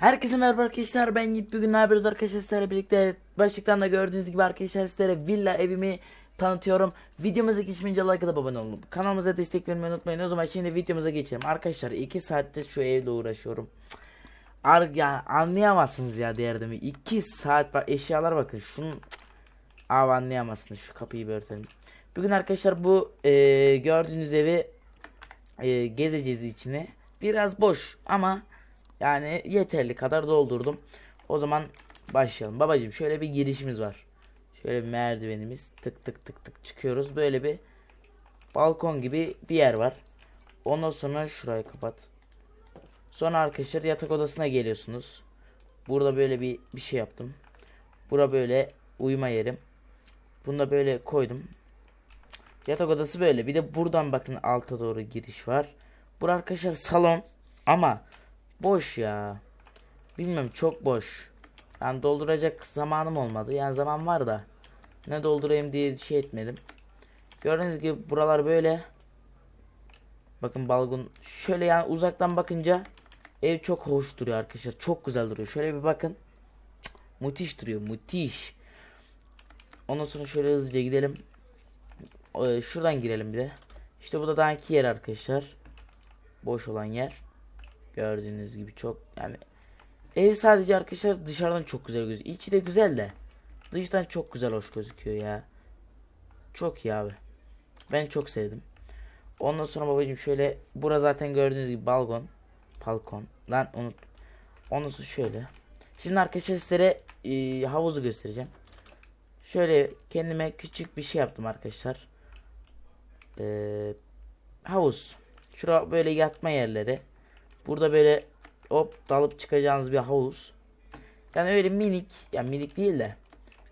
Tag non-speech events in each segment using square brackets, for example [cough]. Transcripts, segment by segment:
Herkese merhaba arkadaşlar ben Yiğit. Bugün ne yapıyoruz arkadaşlar birlikte? Başlıktan da gördüğünüz gibi arkadaşlar sizlere villa evimi tanıtıyorum. Videomuza geçmeyince like atıp abone olun. Kanalımıza destek vermeyi unutmayın. O zaman şimdi videomuza geçelim. Arkadaşlar 2 saattir şu evle uğraşıyorum. Ar ya anlayamazsınız ya derdimi. 2 saat bak eşyalar bakın. Şunun Abi anlayamazsınız şu kapıyı bir örtelim. Bugün arkadaşlar bu e, gördüğünüz evi e, gezeceğiz içine. Biraz boş ama yani yeterli kadar doldurdum. O zaman başlayalım. Babacım şöyle bir girişimiz var. Şöyle bir merdivenimiz. Tık tık tık tık çıkıyoruz. Böyle bir balkon gibi bir yer var. Ondan sonra şurayı kapat. Sonra arkadaşlar yatak odasına geliyorsunuz. Burada böyle bir bir şey yaptım. Bura böyle uyuma yerim. Bunu da böyle koydum. Yatak odası böyle. Bir de buradan bakın alta doğru giriş var. Bura arkadaşlar salon ama boş ya. Bilmiyorum çok boş. Yani dolduracak zamanım olmadı. Yani zaman var da ne doldurayım diye şey etmedim. Gördüğünüz gibi buralar böyle. Bakın balkon şöyle yani uzaktan bakınca ev çok hoş duruyor arkadaşlar. Çok güzel duruyor. Şöyle bir bakın. Cık, Müthiş duruyor. Müthiş. Ondan sonra şöyle hızlıca gidelim. Ee, Şuradan girelim bir de. İşte bu da daha iki yer arkadaşlar. Boş olan yer. Gördüğünüz gibi çok yani ev sadece arkadaşlar dışarıdan çok güzel gözüküyor. İçi de güzel de dıştan çok güzel hoş gözüküyor ya. Çok iyi abi. Ben çok sevdim. Ondan sonra babacığım şöyle bura zaten gördüğünüz gibi balkon. Balkon. Lan unut. Ondan sonra şöyle. Şimdi arkadaşlar sizlere e, havuzu göstereceğim. Şöyle kendime küçük bir şey yaptım arkadaşlar. Ee, havuz. Şura böyle yatma yerleri. Burada böyle hop dalıp çıkacağınız bir havuz. Yani öyle minik, yani minik değil de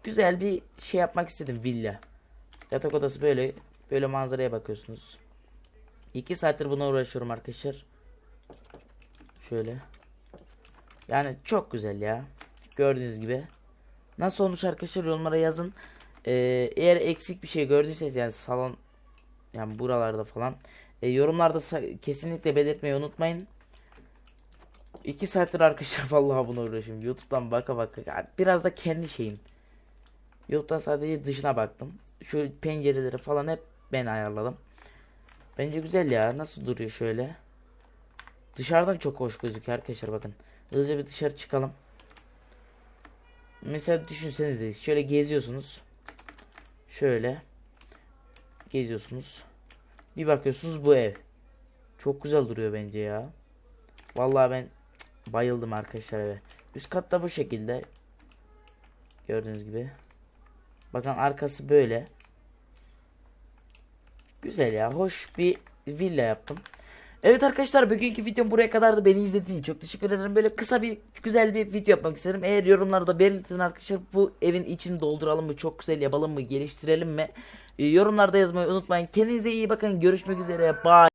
güzel bir şey yapmak istedim villa. Yatak odası böyle böyle manzaraya bakıyorsunuz. 2 saattir buna uğraşıyorum arkadaşlar. Şöyle. Yani çok güzel ya. Gördüğünüz gibi. Nasıl olmuş arkadaşlar yorumlara yazın. Ee, eğer eksik bir şey gördüyseniz yani salon yani buralarda falan e, yorumlarda kesinlikle belirtmeyi unutmayın. 2 saattir arkadaşlar [laughs] vallahi buna uğraşıyorum. YouTube'dan baka baka. Biraz da kendi şeyim. YouTube'dan sadece dışına baktım. Şu pencereleri falan hep ben ayarladım. Bence güzel ya. Nasıl duruyor şöyle? Dışarıdan çok hoş gözüküyor arkadaşlar bakın. Hızlıca bir dışarı çıkalım. Mesela düşünsenize şöyle geziyorsunuz. Şöyle geziyorsunuz. Bir bakıyorsunuz bu ev. Çok güzel duruyor bence ya. Vallahi ben bayıldım arkadaşlar eve. Üst katta bu şekilde. Gördüğünüz gibi. Bakın arkası böyle. Güzel ya. Hoş bir villa yaptım. Evet arkadaşlar bugünkü videom buraya kadardı. Beni izlediğiniz için çok teşekkür ederim. Böyle kısa bir güzel bir video yapmak istedim. Eğer yorumlarda belirtin arkadaşlar bu evin içini dolduralım mı? Çok güzel yapalım mı? Geliştirelim mi? Ee, yorumlarda yazmayı unutmayın. Kendinize iyi bakın. Görüşmek üzere. Bye.